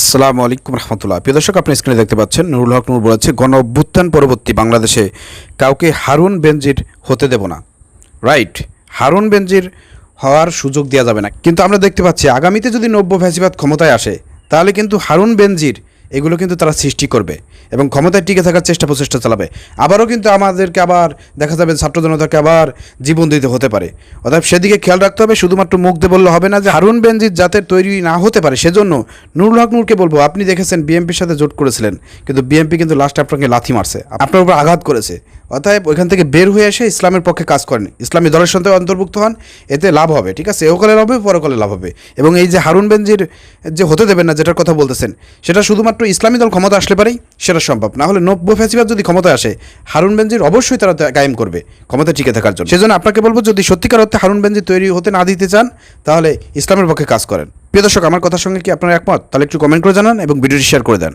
আসসালামু আলাইকুম রহমতুল্লাহ। প্রিয় দর্শক, আপনি স্ক্রিনে দেখতে পাচ্ছেন, নুরুল হক নুর বলেছে, গণ অভ্যুত্থান পরবর্তী বাংলাদেশে কাউকে হারুন বেনজির হতে দেব না। রাইট হারুন বেনজির হওয়ার সুযোগ দেওয়া যাবে না। কিন্তু আমরা দেখতে পাচ্ছি, আগামীতে যদি নব্য ফ্যাসিবাদ ক্ষমতায় আসে, তাহলে কিন্তু হারুন বেনজির এগুলো কিন্তু তারা সৃষ্টি করবে এবং ক্ষমতায় টিকে থাকার চেষ্টা প্রচেষ্টা চালাবে। আবারও কিন্তু আমাদেরকে আবার দেখা যাবে ছাত্র জনতাকে আবার জীবন দিতে হতে পারে। অর্থাৎ সেদিকে খেয়াল রাখতে হবে, শুধুমাত্র মুখ দিয়ে বললে হবে না যে হারুন বেনজির যাতে তৈরি না হতে পারে, সেজন্য নুরুল হক নূরকে বলব, আপনি দেখেছেন বিএমপির সাথে জোট করেছিলেন, কিন্তু বিএমপি কিন্তু লাস্ট আপনাকে লাথি মারছে, আপনার উপর আঘাত করেছে। অতএব ওইখান থেকে বের হয়ে এসে ইসলামের পক্ষে কাজ করেন। ইসলামী দলের সঙ্গে অন্তর্ভুক্ত হন, এতে লাভ হবে, ঠিক আছে? এও লাভ হবে পরকালে লাভ হবে। এবং এই যে হারুন বেনজির যে হতে দেবেন না, যেটার কথা বলতেছেন, সেটা শুধুমাত্র ইসলামী দল ক্ষমতা আসলে পারেই সেটা সম্ভব। না হলে নব্য ফ্যাসিবাদ যদি ক্ষমতা আসে, হারুন বেনজির অবশ্যই তারা কায়েম করবে ক্ষমতা টিকে থাকার জন্য। সেজন্য আপনাকে বলব, যদি সত্যিকার অর্থে হারুন বেনজির তৈরি হতে না দিতে চান, তাহলে ইসলামের পক্ষে কাজ করেন। প্রিয় দর্শক, আমার কথার সঙ্গে কি আপনার একমত? তাহলে একটু কমেন্ট করে জানান এবং ভিডিওটি শেয়ার করে দেন।